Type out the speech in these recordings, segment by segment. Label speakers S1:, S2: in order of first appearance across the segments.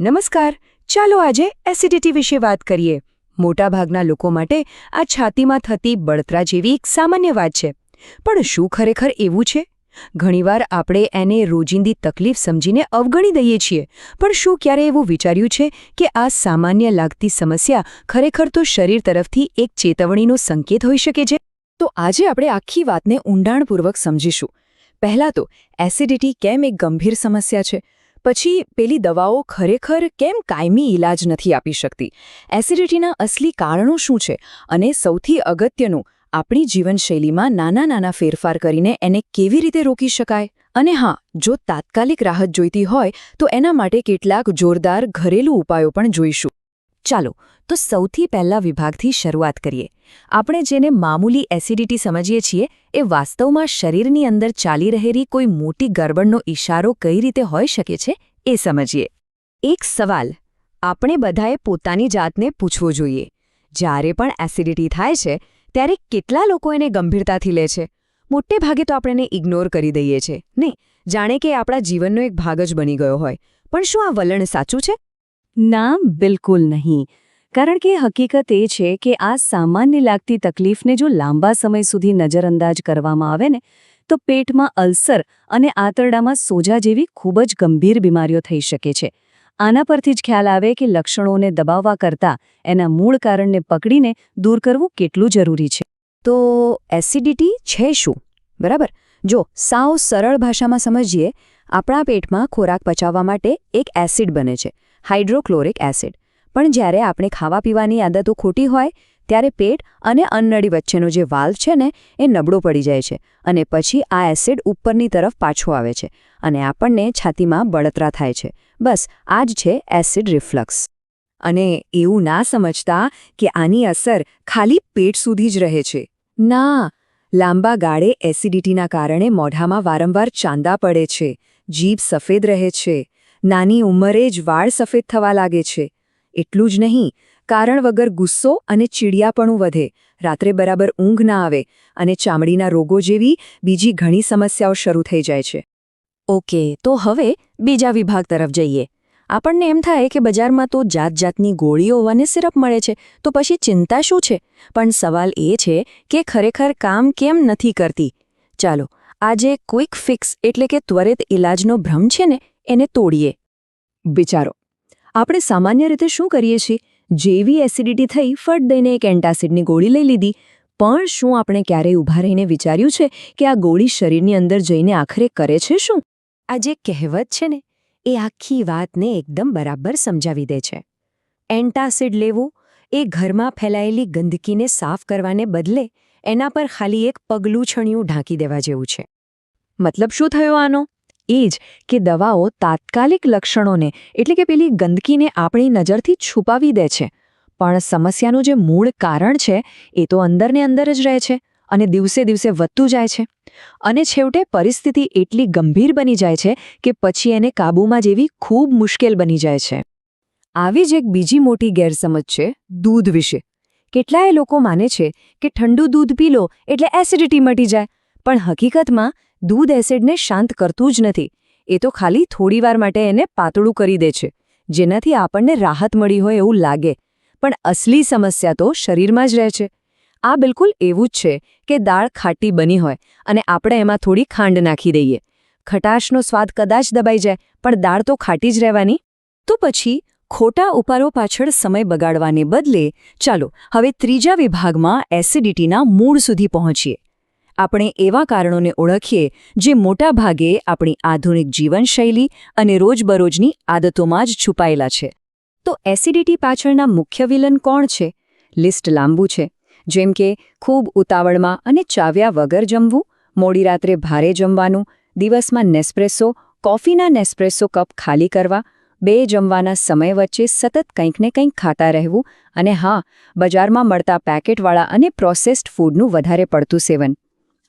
S1: નમસ્કાર, ચાલો આજે એસિડિટી વિશે વાત કરીએ. મોટાભાગના લોકો માટે આ છાતીમાં થતી બળતરા જેવી એક સામાન્ય વાત છે. પણ શું ખરેખર એવું છે? ઘણીવાર આપણે એને રોજિંદી તકલીફ સમજીને અવગણી દઈએ છીએ. પણ શું ક્યારે એવું વિચાર્યું છે કે આ સામાન્ય લાગતી સમસ્યા ખરેખર તો શરીર તરફથી એક ચેતવણીનો સંકેત હોઈ શકે છે?
S2: તો આજે આપણે આખી વાતને ઊંડાણપૂર્વક સમજીશું. પહેલાં તો એસિડિટી કેમ એક ગંભીર સમસ્યા છે? પછી પેલી દવાઓ ખરેખર કેમ કાયમી ઈલાજ નથી આપી શકતી? એસિડિટીના અસલી કારણો શું છે? અને સૌથી અગત્યનું, આપણી જીવનશૈલીમાં નાના નાના ફેરફાર કરીને એને કેવી રીતે રોકી શકાય? અને હા, જો તાત્કાલિક રાહત જોઈતી હોય, તો એના માટે કેટલાક જોરદાર ઘરેલું ઉપાયો પણ જોઈશું.
S1: ચાલો, તો સૌથી પહેલા વિભાગથી શરૂઆત કરીએ. આપણે જેને મામૂલી એસિડિટી સમજીએ છીએ, એ વાસ્તવમાં શરીરની અંદર ચાલી રહેલી કોઈ મોટી ગરબડનો ઇશારો કઈ રીતે હોઈ શકે છે, એ સમજીએ. એક સવાલ, આપણે બધાએ પોતાની જાતને પૂછવો જોઈએ. જ્યારે પણ એસિડિટી થાય છે, ત્યારે કેટલા લોકો એને ગંભીરતાથી લે છે? મોટે ભાગે તો આપણે એને ઇગ્નોર કરી દઈએ છીએ નહીં? જાણે કે આપણા જીવનનો એક ભાગ જ બની ગયો હોય. પણ શું આ વલણ સાચું છે?
S3: ના, બિલકુલ નહીં. કારણ કે હકીકત એ છે કે આ સામાન્ય લાગતી તકલીફને જો લાંબા સમય સુધી નજરઅંદાજ કરવામાં આવે ને, તો પેટમાં અલ્સર અને આંતરડામાં સોજા જેવી ખૂબ જ ગંભીર બીમારીઓ થઈ શકે છે. આના પરથી જ ખ્યાલ આવે કે લક્ષણોને દબાવવા કરતાં એના મૂળ કારણને પકડીને દૂર કરવું કેટલું જરૂરી છે.
S1: તો એસિડિટી છે શું? બરાબર? જો સાવ સરળ ભાષામાં સમજીએ, આપણા પેટમાં ખોરાક પચાવવા માટે એક એસિડ બને છે. Hydrochloric acid. પણ જ્યારે આપણે ખાવા પીવાની આદતો ખોટી હોય, ત્યારે પેટ અને અન્નડી વચ્ચેનો જે વાલ્વ છે ને, એ નબળો પડી જાય છે અને પછી આ એસિડ ઉપરની તરફ પાછો આવે છે અને આપણને છાતીમાં બળતરા થાય છે. બસ, આ જ છે એસિડ રિફ્લક્સ.
S2: અને એવું ના સમજતા કે આની અસર ખાલી પેટ સુધી જ રહે છે. ના, લાંબા ગાળે એસિડિટીના કારણે મોઢામાં વારંવાર ચાંદા પડે છે, જીભ સફેદ રહે છે નાની ઉંમરે જ વાળ સફેદ થવા લાગે છે. એટલું જ નહીં, કારણ વગર ગુસ્સો અને ચીડિયાપણું વધે. રાત્રે બરાબર ઊંઘ ના આવે અને ચામડીના રોગો જેવી બીજી ઘણી સમસ્યાઓ શરૂ થઈ જાય છે.
S1: ઓકે, તો હવે બીજા વિભાગ તરફ જઈએ. આપણને એમ થાય કે બજારમાં તો જાત જાતની ગોળીઓ અને સિરપ મળે છે, તો પછી ચિંતા શું છે? પણ સવાલ એ છે કે ખરેખર કામ કેમ નથી કરતી? ચાલો, આજે ક્વિક ફિક્સ એટલે કે ત્વરિત ઇલાજનો ભ્રમ છે ને એને તોડીએ.
S2: વિચારો, આપણે સામાન્ય રીતે શું કરીએ છીએ? જેવી એસિડિટી થઈ, ફટ દઈને એક એન્ટાસિડની ગોળી લઈ લીધી. પણ શું આપણે ક્યારેય ઊભા રહીને વિચાર્યું છે કે આ ગોળી શરીરની અંદર જઈને આખરે કરે છે શું?
S1: આ જે કહેવત છે ને, એ આખી વાતને એકદમ બરાબર સમજાવી દે છે. એન્ટાસિડ લેવું, એ ઘરમાં ફેલાયેલી ગંદકીને સાફ કરવાને બદલે એના પર ખાલી એક પગલું છણિયું ઢાંકી દેવા જેવું છે.
S2: મતલબ શું થયો આનો? એ જ કે દવાઓ તાત્કાલિક લક્ષણોને, એટલે કે પેલી ગંદકીને આપણી નજરથી છુપાવી દે છે. પણ સમસ્યાનું જે મૂળ કારણ છે, એ તો અંદરને અંદર જ રહે છે અને દિવસે દિવસે વધતું જાય છે. અને છેવટે પરિસ્થિતિ એટલી ગંભીર બની જાય છે કે પછી એને કાબૂમાં જેવી ખૂબ મુશ્કેલ બની જાય છે. આવી જ એક બીજી મોટી ગેરસમજ છે દૂધ વિશે. કેટલાય લોકો માને છે કે ઠંડુ દૂધ પી લો એટલે એસિડિટી મટી જાય. પણ હકીકતમાં દૂધ એસિડને શાંત કરતું જ નથી. એ તો ખાલી થોડીવાર માટે એને પાતળું કરી દે છે, જેનાથી આપણને રાહત મળી હોય એવું લાગે. પણ અસલી સમસ્યા તો શરીરમાં જ રહે છે. આ બિલકુલ એવું જ છે કે દાળ ખાટી બની હોય અને આપણે એમાં થોડી ખાંડ નાખી દઈએ. ખટાશનો સ્વાદ કદાચ દબાઈ જાય, પણ દાળ તો ખાટી જ રહેવાની. તો પછી ખોટા ઉપારો પાછળ સમય બગાડવાને બદલે ચાલો હવે ત્રીજા વિભાગમાં એસિડિટીના મૂળ સુધી પહોંચીએ. આપણે એવા કારણોને ઓળખીએ જે મોટા ભાગે આપણી આધુનિક જીવનશૈલી અને રોજબરોજની આદતોમાં જ છુપાયેલા છે. તો એસિડિટી પાછળના મુખ્ય વિલન કોણ છે? લિસ્ટ લાંબુ છે. જેમ કે, ખૂબ ઉતાવળમાં અને ચાવ્યા વગર જમવું, મોડી રાત્રે ભારે જમવાનું, દિવસમાં નેસ્પ્રેસો, કોફીના નેસ્પ્રેસો કપ ખાલી કરવા, બે જમવાના સમય વચ્ચે સતત કંઈક ને કંઈક ખાતા રહેવું અને હા, બજારમાં મળતા પેકેટવાળા અને પ્રોસેસ્ડ ફૂડનું વધારે પડતું સેવન.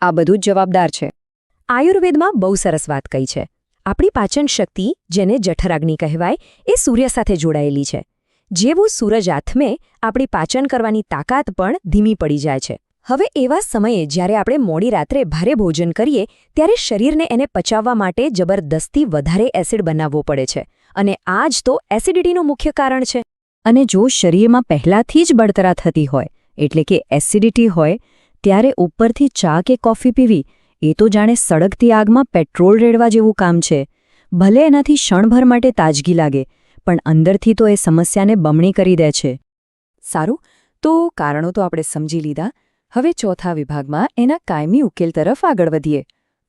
S2: આ બધું જ જવાબદાર છે.
S1: આયુર્વેદમાં બહુ સરસ વાત કહી છે. આપણી પાચન શક્તિ, જેને જઠરાગ્નિ કહેવાય, એ સૂર્ય સાથે જોડાયેલી છે. જેવું સૂરજ આથમે, આપણી પાચન કરવાની તાકાત પણ ધીમી પડી જાય છે. હવે એવા સમયે જ્યારે આપણે મોડી રાત્રે ભારે ભોજન કરીએ, ત્યારે શરીરને એને પચાવવા માટે જબરદસ્તી વધારે એસિડ બનાવવો પડે છે. અને આ જ તો એસિડિટીનું મુખ્ય કારણ છે.
S2: અને જો શરીરમાં પહેલાથી જ બળતરા થતી હોય, એટલે કે એસિડિટી હોય ત્યારે ઉપરથી ચા કે કોફી પીવી, એ તો જાણે સળગતી આગમાં પેટ્રોલ રેડવા જેવું કામ છે. ભલે એનાથી ક્ષણભર માટે તાજગી લાગે, પણ અંદરથી તો એ સમસ્યાને બમણી કરી દે છે.
S1: સારું, તો કારણો તો આપણે સમજી લીધા. હવે ચોથા વિભાગમાં એના કાયમી ઉકેલ તરફ આગળ વધીએ.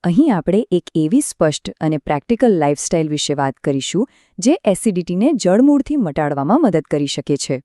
S1: અહીં આપણે એક એવી સ્પષ્ટ અને પ્રેક્ટિકલ લાઇફસ્ટાઇલ વિશે વાત કરીશું, જે એસિડિટીને જળમૂળથી મટાડવામાં મદદ કરી શકે છે.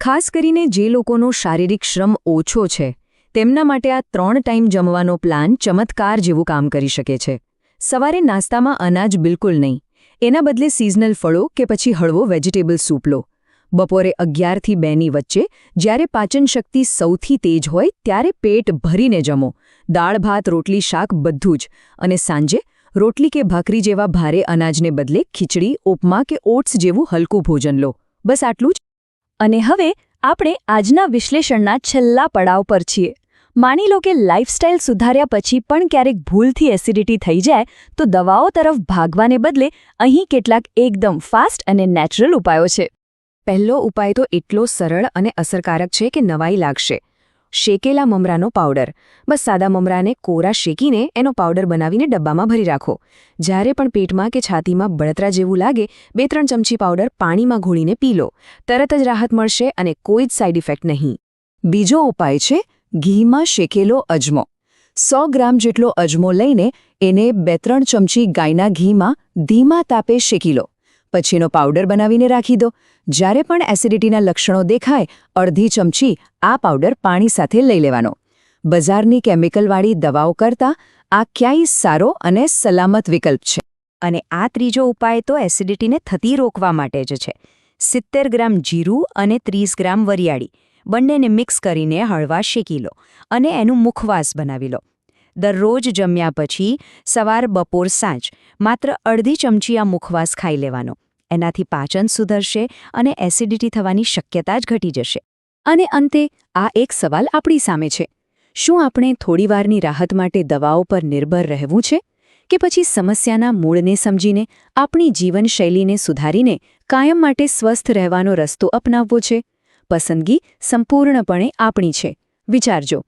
S1: ખાસ કરીને જે લોકોનો શારીરિક શ્રમ ઓછો છે. તેમના માટે આ ત્રણ ટાઈમ જમવાનો પ્લાન ચમત્કાર જેવું કામ કરી શકે છે. સવારે નાસ્તામાં અનાજ બિલકુલ નહીં. એના બદલે સિઝનલ ફળો કે પછી હળવો વેજીટેબલ સૂપ લો. બપોરે અગિયારથી બેની વચ્ચે જ્યારે પાચન શક્તિ સૌથી તેજ હોય ત્યારે પેટ ભરીને જમો. દાળ, ભાત, રોટલી, શાક બધું જ. અને સાંજે રોટલી કે ભાખરી જેવા ભારે અનાજને બદલે ખીચડી, ઉપમા કે ઓટ્સ જેવું હલકું ભોજન લો. બસ આટલું જ.
S3: અને હવે આપણે આજના વિશ્લેષણના છેલ્લા પડાવ પર છીએ. માની લો કે લાઇફસ્ટાઇલ સુધાર્યા પછી પણ ક્યારેક ભૂલથી એસિડિટી થઈ જાય, તો દવાઓ તરફ ભાગવાને બદલે અહીં કેટલાક એકદમ ફાસ્ટ અને નેચરલ ઉપાયો છે.
S1: પહેલો ઉપાય તો એટલો સરળ અને અસરકારક છે કે નવાઈ લાગશે. શેકેલા મમરાનો પાવડર. બસ સાદા મમરાને કોરા શેકીને એનો પાવડર બનાવીને ડબ્બામાં ભરી રાખો. જ્યારે પણ પેટમાં કે છાતીમાં બળતરા જેવું લાગે બે ત્રણ ચમચી પાવડર પાણીમાં ઘોળીને પી લો. તરત જ રાહત મળશે અને કોઈ જ સાઇડ ઇફેક્ટ નહીં. બીજો ઉપાય છે, ઘીમાં શેકેલો અજમો. સો ગ્રામ જેટલો અજમો લઈને એને બે ત્રણ ચમચી ગાયના ઘીમાં ધીમા તાપે શેકી લો. પછીનો પાવડર બનાવીને રાખી દો. જ્યારે પણ એસિડિટીના લક્ષણો દેખાય, અડધી ચમચી આ પાવડર પાણી સાથે લઈ લેવાનો. બજારની કેમિકલવાળી દવાઓ કરતાં આ ક્યાંય સારો અને સલામત વિકલ્પ છે. અને આ ત્રીજો ઉપાય તો એસિડિટીને થતી રોકવા માટે જ છે. સિત્તેર ગ્રામ જીરું અને ત્રીસ ગ્રામ વરિયાળી. બંનેને મિક્સ કરીને હળવા શેકી લો અને એનું મુખવાસ બનાવી લો. દરરોજ જમ્યા પછી સવાર બપોર સાંજ માત્ર અડધી ચમચી આ મુખવાસ ખાઈ લેવાનો. એનાથી પાચન સુધરશે અને એસિડિટી થવાની શક્યતા જ ઘટી જશે. અને અંતે આ એક સવાલ આપણી સામે છે. શું આપણે થોડીવારની રાહત માટે દવાઓ પર નિર્ભર રહેવું છે? કે પછી સમસ્યાના મૂળને સમજીને આપણી જીવનશૈલીને સુધારીને કાયમ માટે સ્વસ્થ રહેવાનો રસ્તો અપનાવવો છે? પસંદગી સંપૂર્ણપણે આપણી છે. વિચારજો.